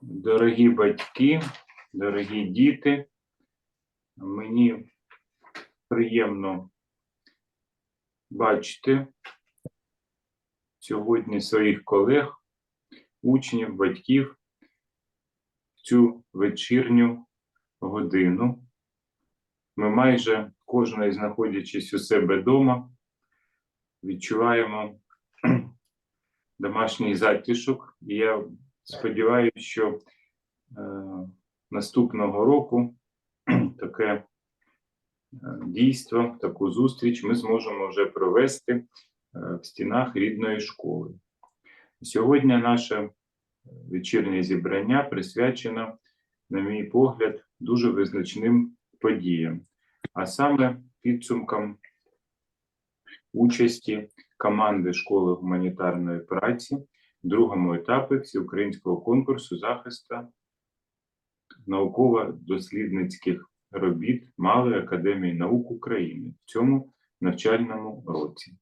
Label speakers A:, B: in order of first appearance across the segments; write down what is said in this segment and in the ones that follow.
A: Дорогі батьки, дорогі діти, мені приємно бачити сьогодні своїх колег, учнів, батьків в цю вечірню годину. Ми майже кожен, знаходячись у себе вдома, відчуваємо домашній затишок. І я сподіваюся, що е, наступного року таке е, дійство, таку зустріч ми зможемо вже провести е, в стінах рідної школи. Сьогодні наше вечірнє зібрання присвячено, на мій погляд, дуже визначним подіям, а саме підсумкам участі команди школи гуманітарної праці другому етапі всеукраїнського конкурсу захисту науково-дослідницьких робіт Малої академії наук України в цьому навчальному році.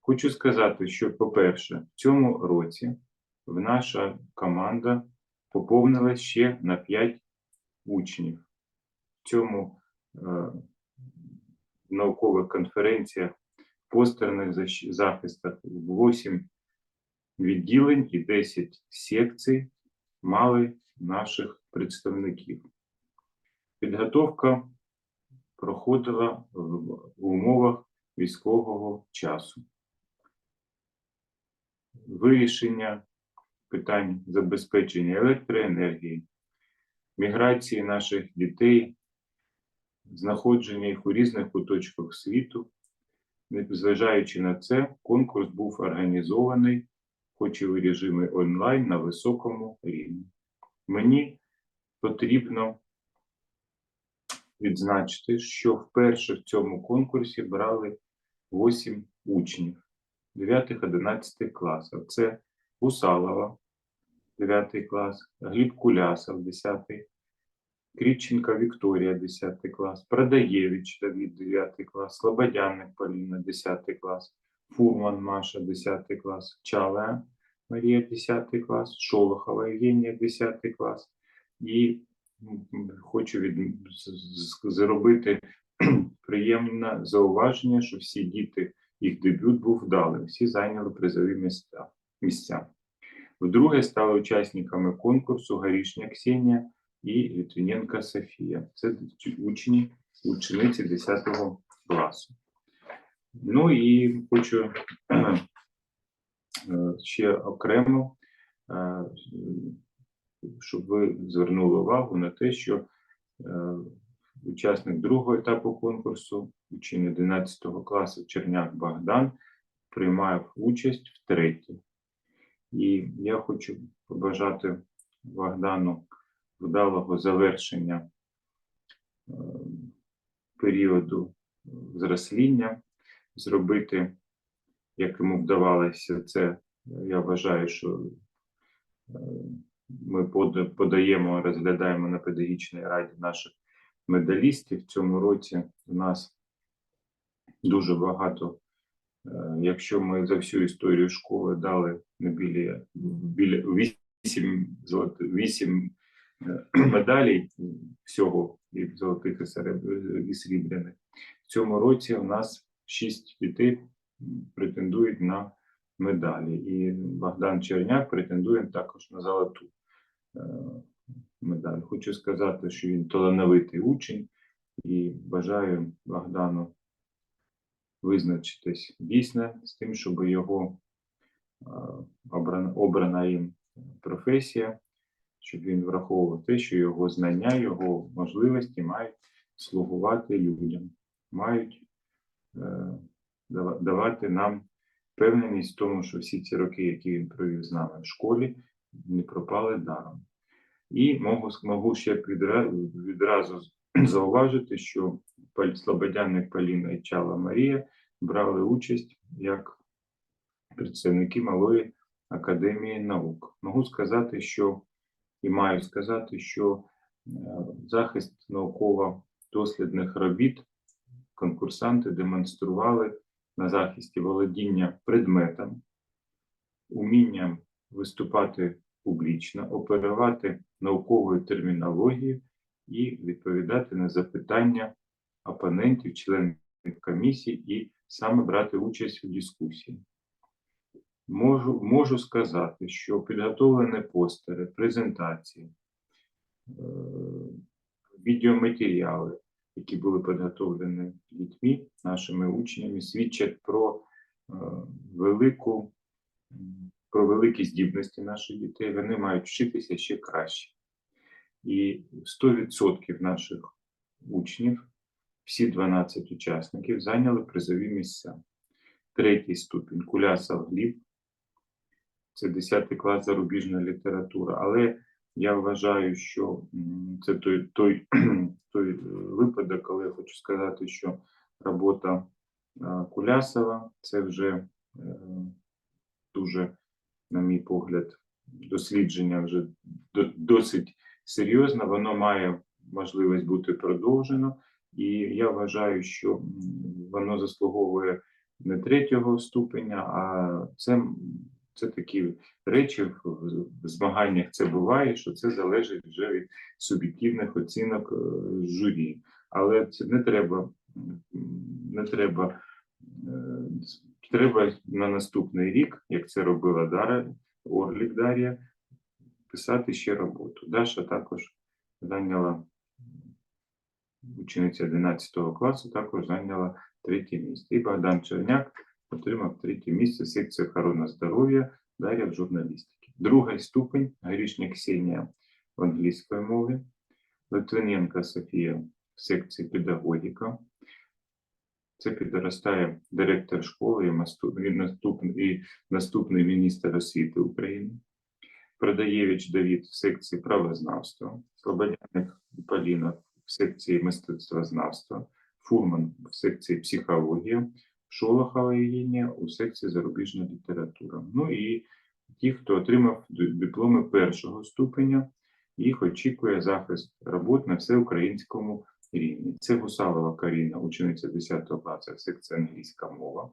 A: Хочу сказати, що, по-перше, в цьому році в наша команда поповнилась ще на 5 учнів. В цьому е, наукових конференціях, постерних захистах 8 відділень і 10 секцій мали наших представників. Підготовка проходила в умовах військового часу. Вирішення питань забезпечення електроенергії, міграції наших дітей, знаходження їх у різних куточках світу. Незважаючи на це, конкурс був організований, хоч і в режимі онлайн на високому рівні. Мені потрібно відзначити, що вперше в цьому конкурсі брали 8 учнів 9-11 класів. Це Усалова, 9 клас, Гліб Кулясов, 10, Кріченка Вікторія, 10 клас, Продаєвич Давід, 9 клас, Слободянник Поліна, 10 клас, Фурман Маша, 10 клас, Чалая Марія, 10 клас, Шолохова Євгенія, 10 клас. І хочу від, зробити приємне зауваження, що всі діти, їх дебют був вдалим, всі зайняли призові місця. місця. Вдруге стали учасниками конкурсу Горішня Ксенія і Літвіненка Софія. Це учні, учениці 10 класу. Ну і хочу е, ще окремо, е, щоб ви звернули увагу на те, що е, учасник другого етапу конкурсу, учень 11 класу Черняк Богдан, приймав участь втретє. І я хочу побажати Богдану вдалого завершення е, періоду зросління, зробити, як йому вдавалося, це я вважаю, що е, ми подаємо, розглядаємо на педагогічній раді наших медалістів. В цьому році у нас дуже багато. е, Якщо ми за всю історію школи дали біля, біля 8, золоти, 8 медалей всього і золотих і, сереб- і срібляних, в цьому році у нас 6 дітей претендують на медалі. І Богдан Черняк претендує також на золоту е, медаль. Хочу сказати, що він талановитий учень і бажаю Богдану визначитись дійсно з тим, щоб його е, обрана їм професія, щоб він враховував те, що його знання, його можливості мають слугувати людям, мають е, давати нам впевненість в тому, що всі ці роки, які він провів з нами в школі, не пропали даром. І можу, можу ще відразу, відразу зауважити, що Слободяник Поліна і Чала Марія брали участь як представники Малої академії наук. Можу сказати, що і маю сказати, що е, захист науково-дослідних робіт конкурсанти демонстрували на захисті володіння предметом, умінням виступати публічно, оперувати науковою термінологією і відповідати на запитання опонентів, членів комісії і саме брати участь у дискусії. Можу, можу сказати, що підготовлені постери, презентації, е, відеоматеріали, які були підготовлені дітьми, нашими учнями, свідчать про е, велику, про великі здібності наших дітей. Вони мають вчитися ще краще. І 100% наших учнів, всі 12 учасників, зайняли призові місця. Третій ступінь Кулясов Гліб, це 10 клас зарубіжна література. Але я вважаю, що це той, той, той е, випадок, коли я хочу сказати, що робота е, Кулясова це вже е, дуже, на мій погляд, дослідження вже досить серйозне, воно має можливість бути продовжено, і я вважаю, що воно заслуговує не третього ступеня, а це, це такі речі в змаганнях це буває, що це залежить вже від суб'єктивних оцінок е, журі. Але це не треба, не треба, е, треба на наступний рік, як це робила Дара, Орлік Дар'я, писати ще роботу. Даша також зайняла учениця 11 класу, також зайняла третє місце. І Богдан Черняк отримав третє місце секції охорони здоров'я, Дар'я в журналістиці. Другий ступень Грішня Ксенія в англійської мові, Литвиненко Софія в секції педагогіка. Це підростає директор школи і наступний міністр освіти України. Продаєвич Давід в секції правознавства, Слободяник Поліна в секції мистецтвознавства, Фурман в секції психологія, Шолохова Євгенія у секції зарубіжна література. Ну і ті, хто отримав дипломи першого ступеня, їх очікує захист робот на всеукраїнському рівні. Це Гусалова Каріна, учениця 10 класу, секція англійська мова,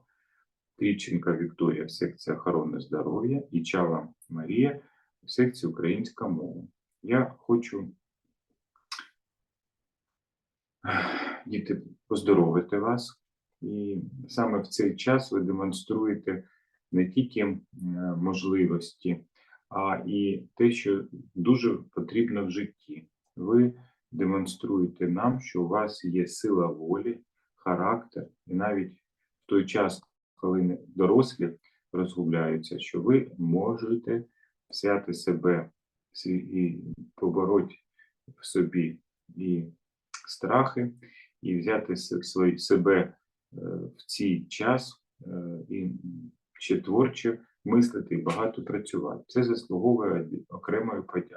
A: Тріченка Вікторія, секція охорони здоров'я і Чава Марія в секції українська мова. Я хочу діти поздоровити вас, і саме в цей час ви демонструєте не тільки е, можливості, а і те, що дуже потрібно в житті. Ви демонструєте нам, що у вас є сила волі, характер, і навіть в той час, коли дорослі розгубляються, що ви можете взяти себе і побороть в собі і страхи, і взяти себе в цей час е, і ще творчо мислити і багато працювати. Це заслуговує окремої подяки.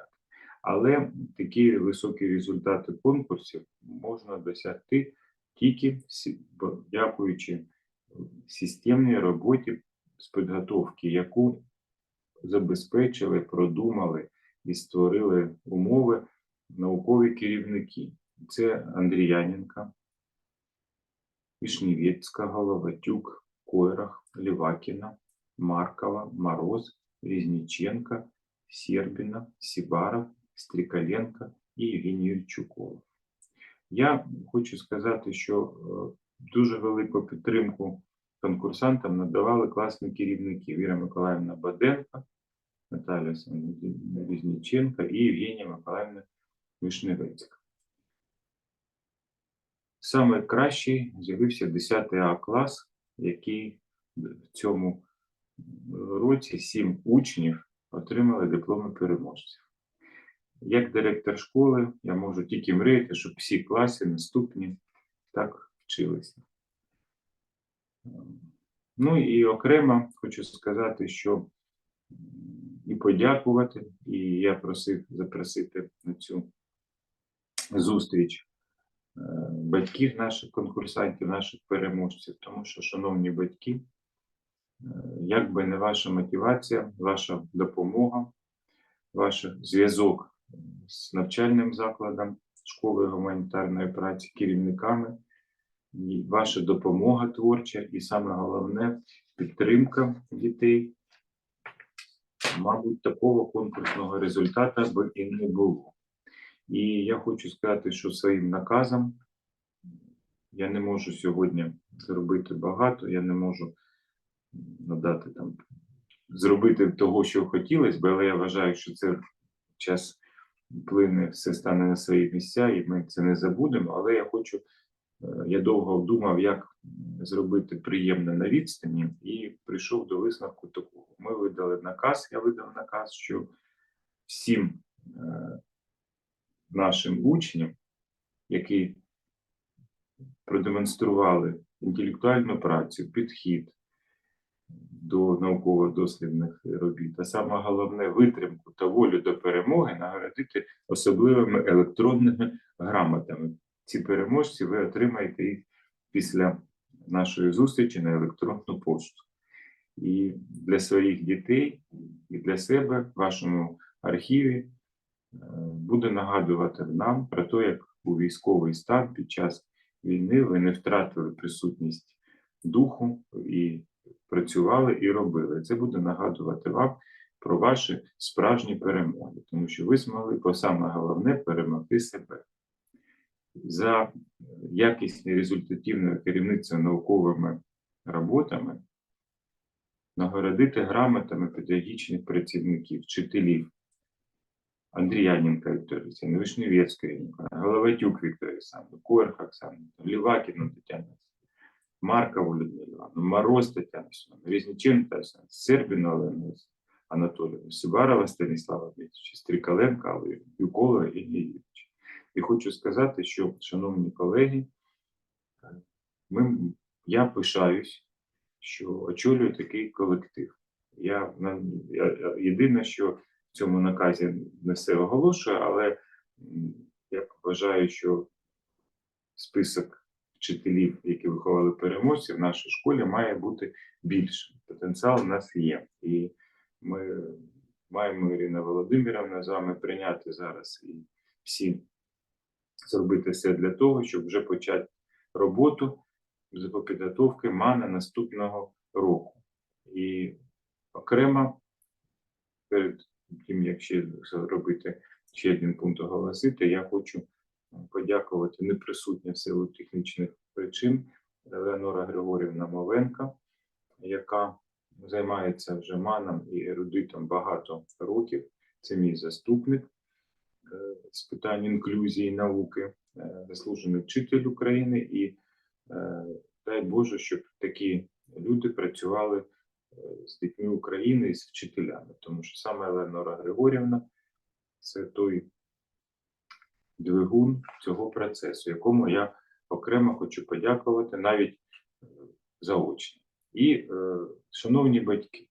A: Але такі високі результати конкурсів можна досягти тільки дякуючи системній роботі з підготовки, яку забезпечили, продумали і створили умови наукові керівники. Це Андріяненка, Вишневецька, Головатюк, Койрах, Лівакіна, Маркова, Мороз, Різніченка, Сербіна, Сібаров, Стрікаленка і Євгеній Я хочу сказати, що е, дуже велику підтримку конкурсантам надавали класні керівники Віра Миколаївна Баденко, Сандівна Різніченка і Євгенія Миколаївна Вишневецька. Саме кращий з'явився 10 А клас, який в цьому році сім учнів отримали дипломи переможців. Як директор школи, я можу тільки мріяти, щоб всі класи наступні так вчилися. Ну і окремо хочу сказати, що і подякувати, і я просив запросити на цю зустріч батьків наших конкурсантів, наших переможців, тому що, шановні батьки, е, як би не ваша мотивація, ваша допомога, ваш зв'язок з навчальним закладом, школою гуманітарної праці, керівниками, і ваша допомога творча, і саме головне підтримка дітей мабуть, такого конкурсного результату би і не було. І я хочу сказати, що своїм наказом я не можу сьогодні зробити багато, я не можу надати там, зробити того, що хотілося б, але я вважаю, що це час плине, все стане на свої місця, і ми це не забудемо. Але я хочу, е, я довго думав, як зробити приємне на відстані, і прийшов до висновку такого. Ми видали наказ, я видав наказ, що всім е, нашим учням, які продемонстрували інтелектуальну працю, підхід до науково-дослідних робіт, а саме головне витримку та волю до перемоги нагородити особливими електронними грамотами. Ці переможці ви отримаєте їх після нашої зустрічі на електронну пошту. І для своїх дітей, і для себе в вашому архіві буде нагадувати нам про те, як у військовий стан під час війни ви не втратили присутність духу і працювали і робили. Це буде нагадувати вам про ваші справжні перемоги, тому що ви змогли, по саме головне, перемогти себе. За якісне результативне керівництво науковими роботами нагородити грамотами педагогічних працівників, вчителів Андріяненка Віктора Олексійовна, Вишневецька Головатюк Віктор Олександр, Коерх Оксана, Лівакіна Тетяна, Маркова Людмила Івановна, Мороз Тетяна Семеновна, Різниченко Тетяна Сербіна Олена Анатолійовна, Сибарова Станіслава Дмитровича, Стрікаленка Олег, Юколова Ігор Юрійович. І хочу сказати, що, шановні колеги, ми, я пишаюсь, що очолюю такий колектив. Я, я, я- єдине, що цьому наказі не все оголошую, але я вважаю, що список вчителів, які виховали переможців в нашій школі, має бути більшим. Потенціал у нас є. І ми маємо, Ірина Володимирівна, з вами прийняти зараз і всі зробити все для того, щоб вже почати роботу з підготовки МАНа наступного року. І окремо перед тим, як ще зробити ще один пункт оголосити, я хочу подякувати неприсутня в силу технічних причин Елеонора Григорівна Мовенка, яка займається вже маном і ерудитом багато років. Це мій заступник е, з питань інклюзії науки, е, заслужений вчитель України, і е, дай Боже, щоб такі люди працювали е, з дітьми України і з вчителями, тому що саме Елеонора Григорівна це той двигун цього процесу, якому я окремо хочу подякувати навіть е, заочно. І, е, шановні батьки,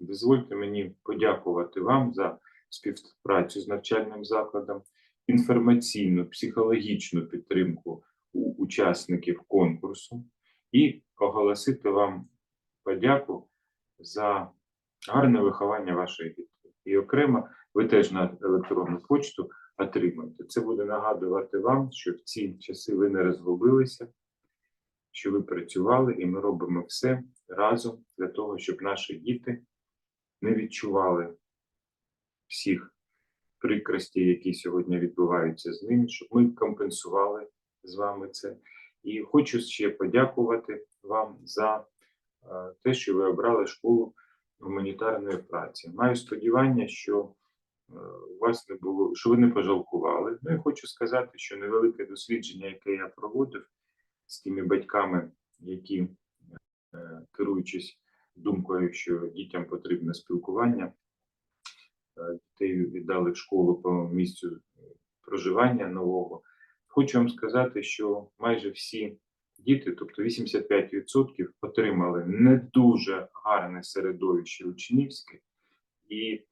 A: дозвольте мені подякувати вам за співпрацю з навчальним закладом, інформаційну, психологічну підтримку учасників конкурсу і оголосити вам подяку за гарне виховання ваших дітей. І окремо ви теж на електронну почту отримаєте. Це буде нагадувати вам, що в ці часи ви не розгубилися, що ви працювали, і ми робимо все разом для того, щоб наші діти не відчували всіх прикростей, які сьогодні відбуваються з ними, щоб ми компенсували з вами це. І хочу ще подякувати вам за те, що ви обрали школу гуманітарної праці. Маю сподівання, що е, вас не було, що ви не пожалкували. Ну і хочу сказати, що невелике дослідження, яке я проводив з тими батьками, які, е, керуючись думкою, що дітям потрібне спілкування, е, дітей віддали в школу по місцю проживання нового. Хочу вам сказати, що майже всі діти, тобто 85%, отримали не дуже гарне середовище учнівське, і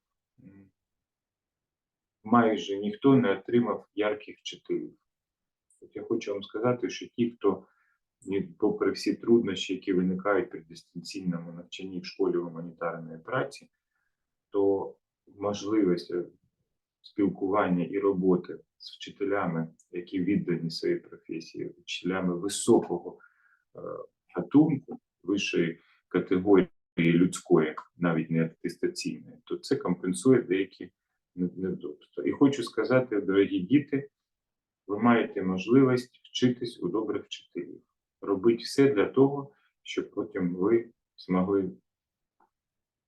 A: майже ніхто не отримав ярких вчителів. От я хочу вам сказати, що ті, хто, попри всі труднощі, які виникають при дистанційному навчанні в школі гуманітарної праці, то можливість е, спілкування і роботи з вчителями, які віддані своїй професії, вчителями високого е, гатунку, вищої категорії людської, навіть не атестаційної, то це компенсує деякі не- невдобства. І хочу сказати, дорогі діти, ви маєте можливість вчитись у добрих вчителів. Робіть все для того, щоб потім ви змогли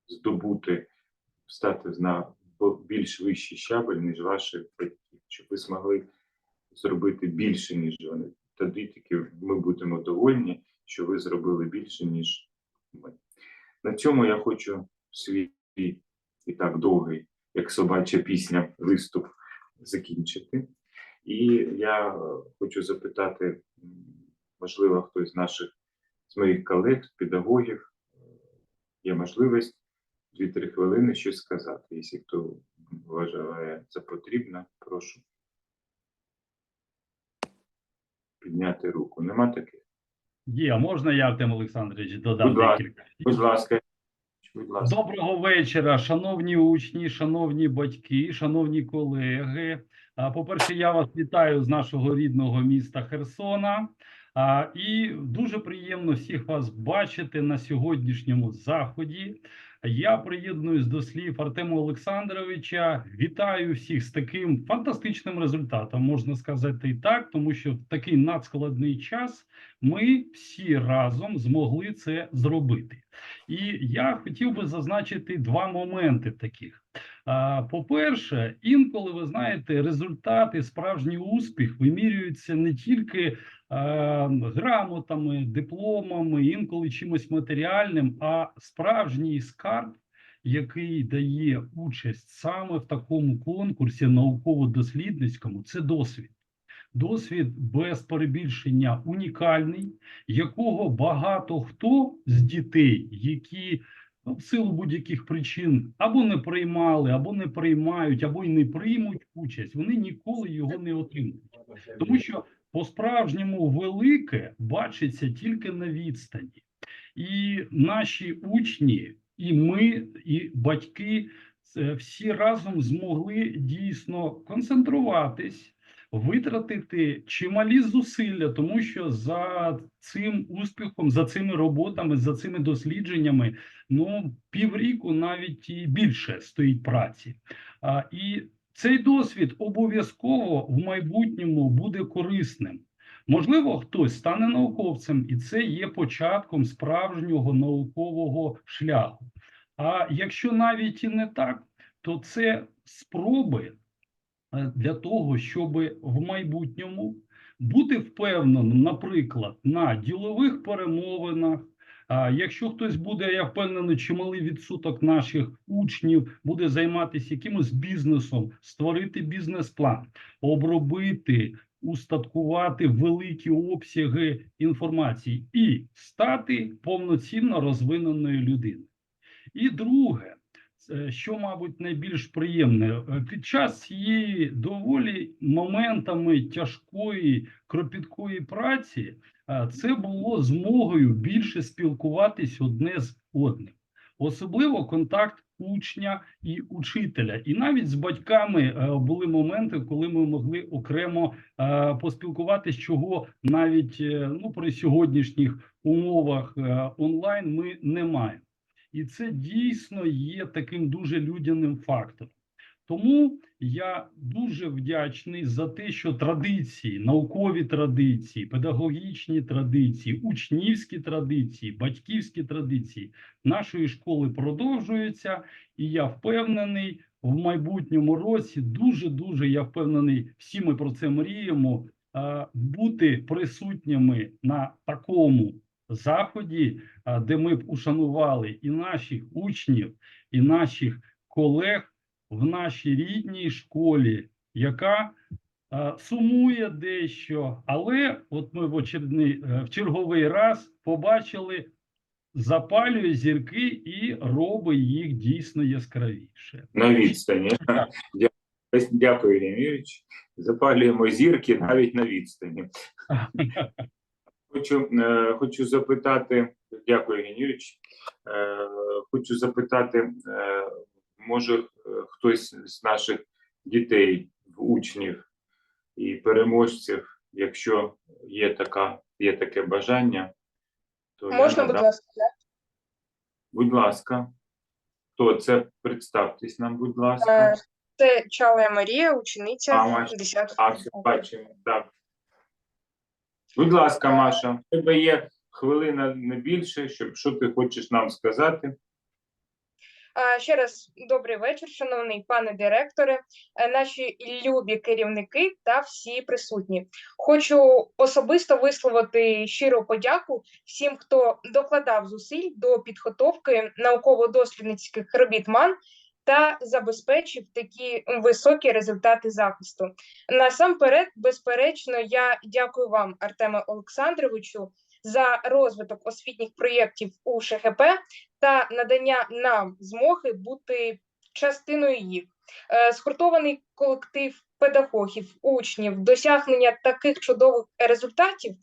A: здобути, стати на більш вищий щабель, ніж ваші батьки, щоб ви змогли зробити більше, ніж вони. Тоді тільки ми будемо довольні, що ви зробили більше, ніж ми. На цьому я хочу свій і так довгий, як собача пісня, виступ закінчити. І я хочу запитати, можливо, хтось з наших з моїх колег, педагогів, є можливість 2-3 хвилини щось сказати. Якщо хто вважає за потрібне, прошу підняти руку. Нема таких?
B: Є, можна я, Артем Олександрович, додам
A: Будь ласка.
B: декілька?
A: Будь ласка, будь ласка.
B: Доброго вечора, шановні учні, шановні батьки, шановні колеги. По-перше, я вас вітаю з нашого рідного міста Херсона. І дуже приємно всіх вас бачити на сьогоднішньому заході. Я приєднуюсь до слів Артема Олександровича. Вітаю всіх з таким фантастичним результатом, можна сказати і так, тому що в такий надскладний час ми всі разом змогли це зробити. І я хотів би зазначити два моменти таких. По-перше, інколи ви знаєте, результати, справжній успіх вимірюються не тільки грамотами, дипломами, інколи чимось матеріальним, а справжній скарб, який дає участь саме в такому конкурсі науково-дослідницькому, це досвід. Досвід без перебільшення унікальний, якого багато хто з дітей, які в силу будь-яких причин або не приймали, або не приймають, або й не приймуть участь, вони ніколи його не отримують. Тому що по-справжньому велике бачиться тільки на відстані. І наші учні, і ми, і батьки всі разом змогли дійсно концентруватись, витратити чималі зусилля, тому що за цим успіхом, за цими роботами, за цими дослідженнями, ну півріку навіть і більше стоїть праці. А, і цей досвід обов'язково в майбутньому буде корисним. Можливо, хтось стане науковцем, і це є початком справжнього наукового шляху. А якщо навіть і не так, то це спроби для того, щоб в майбутньому бути впевненим, наприклад, на ділових перемовинах. Якщо хтось буде, я впевнений, чималий відсоток наших учнів буде займатися якимось бізнесом, створити бізнес-план, обробити, устаткувати великі обсяги інформації і стати повноцінно розвиненою людиною. І друге, що, мабуть, найбільш приємне, е, під час цієї доволі моментами тяжкої кропіткої праці, е, це було змогою більше спілкуватись одне з одним, особливо контакт учня і учителя. І навіть з батьками е, були моменти, коли ми могли окремо е, поспілкуватись, чого навіть е, ну при сьогоднішніх умовах е, онлайн ми не маємо. І це дійсно є таким дуже людяним фактором. Тому я дуже вдячний за те, що традиції, наукові традиції, педагогічні традиції, учнівські традиції, батьківські традиції нашої школи продовжуються, і я впевнений, в майбутньому році дуже дуже я впевнений, всі ми про це мріємо. Бути присутніми на такому заході, де ми б ушанували і наших учнів, і наших колег в нашій рідній школі, яка сумує дещо, але от ми в очередний е, в черговий раз побачили, запалює зірки і робить їх дійсно яскравіше.
A: На відстані. Дя- Дякую, Ігор Юрійович. Запалюємо зірки навіть на відстані. Хочу, е, хочу запитати, дякую, Юрійович. Е, хочу запитати, е, може е, хтось з наших дітей, учнів і переможців, якщо є така, є таке бажання, то я
C: Можна, будь
A: надам-
C: ласка,
A: Будь ласка. Хто це? Представтесь нам, будь ласка.
C: Е, Це Чалая Марія, учениця
A: А, Маш-
C: 10
A: А, все, бачимо, так. Будь ласка, Маша, в тебе є хвилина не більше, щоб що ти хочеш нам сказати.
C: Ще раз добрий вечір, шановний пане директоре, е, наші любі керівники та всі присутні. Хочу особисто висловити щиру подяку всім, хто докладав зусиль до підготовки науково-дослідницьких робіт МАН та забезпечив такі високі результати захисту. Насамперед, безперечно, я дякую вам, Артеме Олександровичу, за розвиток освітніх проєктів у ШГП та надання нам змоги бути частиною їх. Е, Згуртований колектив педагогів, учнів, досягнення таких чудових результатів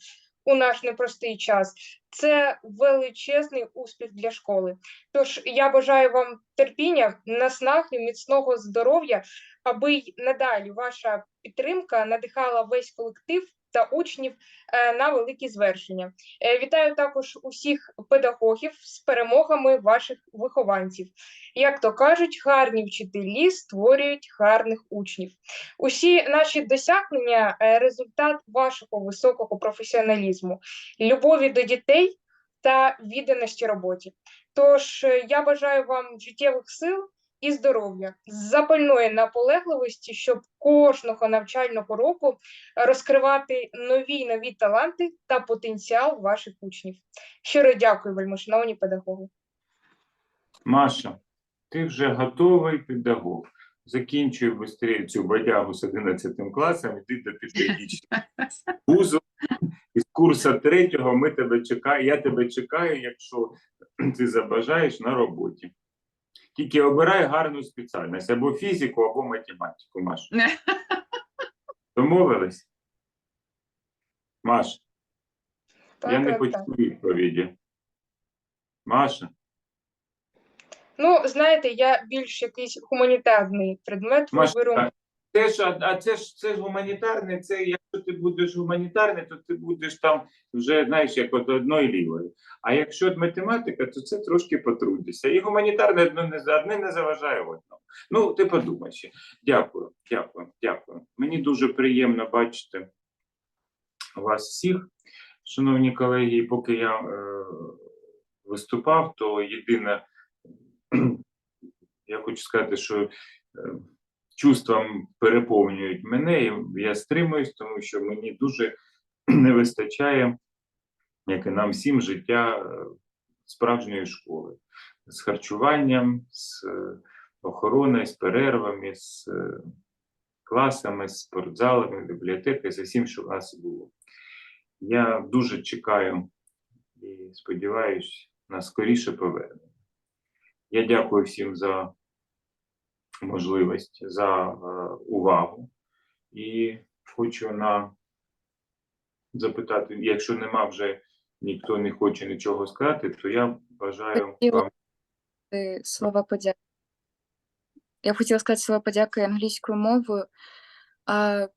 C: у наш непростий час це величезний успіх для школи. Тож я бажаю вам терпіння, наснаги, міцного здоров'я, аби й надалі ваша підтримка надихала весь колектив та учнів е, на великі звершення. Е, Вітаю також усіх педагогів з перемогами ваших вихованців. Як то кажуть, гарні вчителі створюють гарних учнів. Усі наші досягнення е, результат вашого високого професіоналізму, любові до дітей та відданості роботі. Тож я бажаю вам життєвих сил і здоров'я, запальної наполегливості, щоб кожного навчального року розкривати нові нові таланти та потенціал ваших учнів. Щиро дякую, вельмишановні педагоги.
A: Маша, ти вже готовий педагог. Закінчуй швидше цю бодягу з 11 класом, іди до педагогічного вузу. Із курсу третього ми тебе чекаємо. Я тебе чекаю, якщо ти забажаєш на роботі. Тільки обирай гарну спеціальність або фізику, або математику, Маш. Домовились? Маш, я не
C: Так,
A: почув
C: так.
A: відповіді. Маша,
C: Ну, знаєте, я більш якийсь гуманітарний предмет
A: Маша,
C: виберу.
A: Це ж, а- це ж це ж гуманітарне, це якщо ти будеш гуманітарне, то ти будеш там вже, знаєш, як от одною лівою. А якщо математика, то це трошки потрудишся. І гуманітарне одне не, одне не заважає одному. Ну, ти подумай ще. Дякую, дякую, дякую. Мені дуже приємно бачити вас всіх, шановні колеги. І поки я е, виступав, то єдине, я хочу сказати, що. Е, чувствам переповнюють мене, і я стримуюсь, тому що мені дуже не вистачає, як і нам всім, життя е, справжньої школи з харчуванням, з е, охороною, з перервами, з е, класами, з спортзалами, бібліотекою, з усім, що в нас було. Я дуже чекаю і сподіваюся на скоріше повернення. Я дякую всім за можливість за е, увагу. І хочу на запитати, якщо нема вже ніхто не хоче нічого сказати, то я бажаю вам
D: слова подяки. Я б хотіла сказати слова подяки англійською мовою. Uh,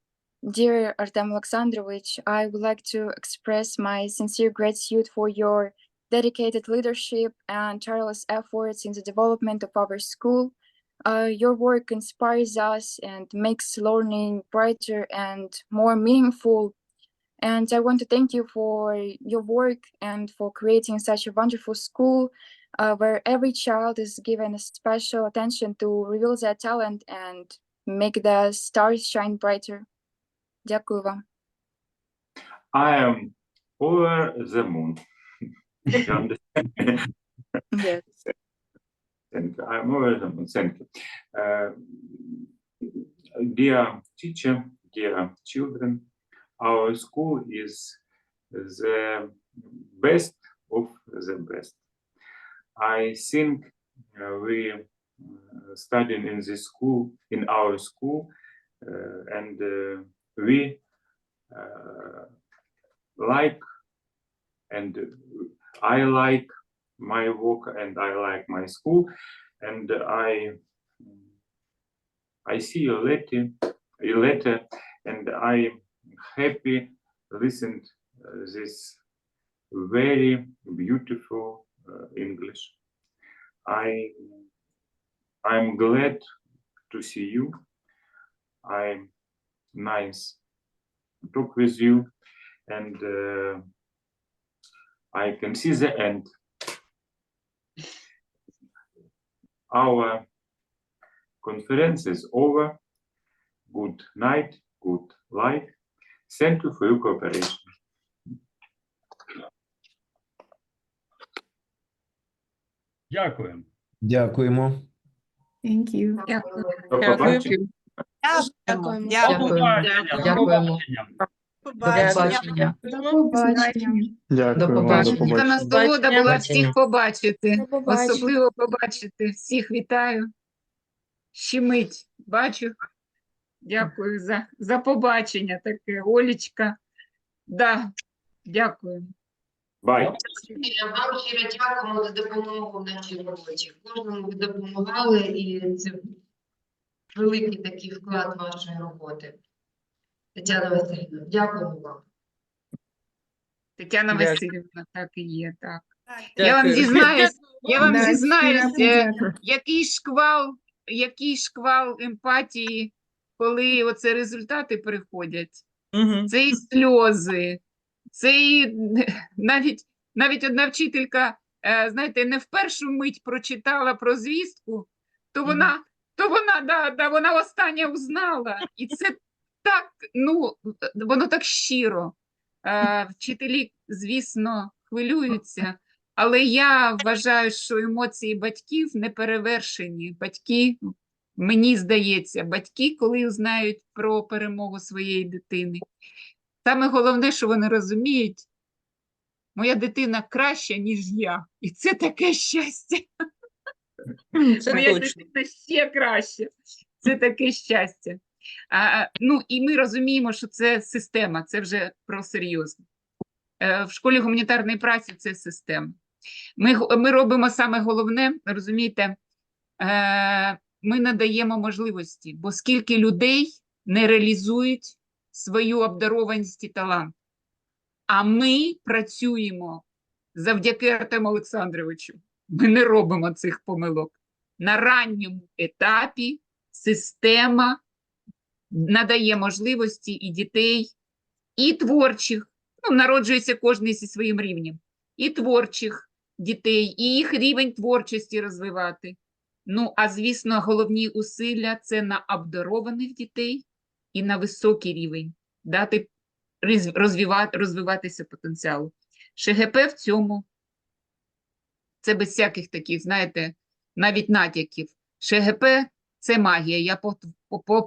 D: dear Artem Alexandrovich, I would like to express my sincere gratitude for your dedicated leadership and tireless efforts in the development of our school. Uh, your work inspires us and makes learning brighter and more meaningful. And I want to thank you for your work and for creating such a wonderful school uh, where every child is given a special attention to reveal their talent and make the stars shine brighter. Дякую вам.
A: I am over the moon. You understand?
D: Yes.
A: Thank you. I'm over the. Thank you. Uh, dear teacher, dear children, our school is the best of the best. I think uh, we uh, studying in this school, in our school, uh, and uh, we uh, like and I like my work and I like my school and I I see your letter, your letter and I happy listened uh, this very beautiful uh, English I I'm glad to see you. I'm nice to talk with you, and uh, I can see the end. Our conference is over. Good night, good life. Thank you for your cooperation.
B: Дякуємо.
E: Дякуємо.
F: Thank you.
A: До побачення.
F: Дякуємо.
B: До
G: Дякую.
B: побачення. До
G: Дякуємо.
B: Побачення.
G: До
F: До побачення.
H: Дякую
G: До побачення.
F: Яка насолода була всіх побачити. Особливо побачити. Всіх вітаю. Щемить. Бачу. Дякую за, за побачення таке. Олічка. Да, дякую.
A: Bye.
G: Вам щиро дякуємо за допомогу в нашій роботі. Кожному ви допомагали, і це великий такий вклад вашої роботи. Тетяна Васильівна, дякуємо вам.
F: Тетяна
G: Дякую.
F: Васильівна, так і є, так. Я вам зізнаюсь, я вам
D: Да,
F: зізнаюсь, е, який шквал, який шквал емпатії, коли оце результати приходять. Це і сльози, це і навіть, навіть одна вчителька, е, знаєте, не в першу мить прочитала про звістку, то вона, то вона, да, да, вона остання узнала. І це так, ну, воно так щиро. Е, Вчителі, звісно, хвилюються, але я вважаю, що емоції батьків не перевершені. Батьки, мені здається, батьки, коли знають про перемогу своєї дитини. Саме головне, що вони розуміють, моя дитина краща, ніж я. І це таке щастя. моя дитина ще краще. Це таке щастя. А, ну, і ми розуміємо, що це система, це вже про серйозне. Е, В школі гуманітарної праці це система. Ми, ми робимо саме головне, розумієте, е, ми надаємо можливості, бо скільки людей не реалізують свою обдарованість і талант. А ми працюємо завдяки Артему Олександровичу. Ми не робимо цих помилок. На ранньому етапі система надає можливості і дітей, і творчих, ну, народжується кожен зі своїм рівнем, і творчих дітей, і їх рівень творчості розвивати. Ну, а звісно, головні усилля це на обдарованих дітей і на високий рівень, дати розвивати, розвиватися потенціалу. ШГП в цьому це без всяких таких, знаєте, навіть натяків. ШГП це магія. Я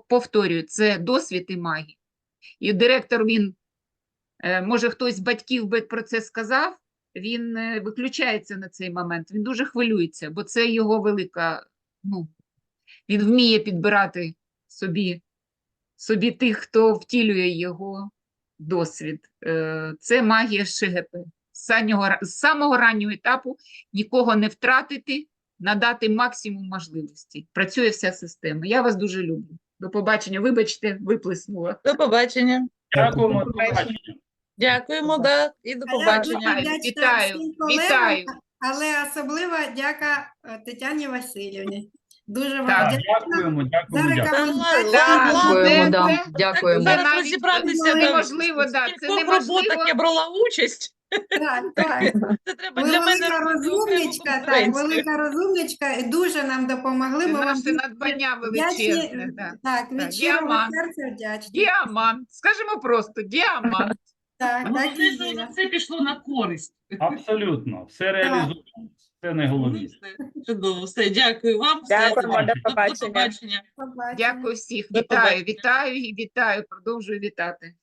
F: повторюю, це досвід і магія. І директор він, е, може, хтось з батьків би про це сказав, він е, виключається на цей момент. Він дуже хвилюється, бо це його велика. Ну, він вміє підбирати собі, собі тих, хто втілює його досвід. Е, Це магія ШГП. З самого, з самого раннього етапу нікого не втратити, надати максимум можливостей. Працює вся система. Я вас дуже люблю. До побачення. Вибачте, виплеснула.
I: До побачення.
B: Дякуємо. До побачення.
I: Дякуємо, да, і до побачення.
F: Вітаю, вітаю, вітаю.
J: Але особлива дяка е, Тетяні Васильівні. Дуже вам
F: Так,
J: вдячна
B: Дякуємо,
J: за
B: дякуємо, дякуємо.
G: Дякуємо, да, дякуємо.
I: Зараз розібратися,
F: це неможливо, да, це неможливо.
I: я брала участь.
J: Так, так.
I: Це треба
J: Ви
I: для мене
J: велика розумничка, так, велика розумничка, і дуже нам допомогли.
F: Це
J: Ми вам
F: наше надбання
J: вдячні.
F: величезне. Да.
J: Так,
F: Так,
J: від щирого
F: діамант.
J: серця вдячні.
F: Діамант. Скажімо просто, діамант.
J: Так, так і є.
I: це пішло на користь.
B: Абсолютно. Все реалізовано. Це найголовніше.
I: Чудово, все, дякую вам. все,
B: Дякуємо, до
I: побачення. Побачення.
F: Дякую всіх. Вітаю, вітаю і вітаю. Продовжую вітати.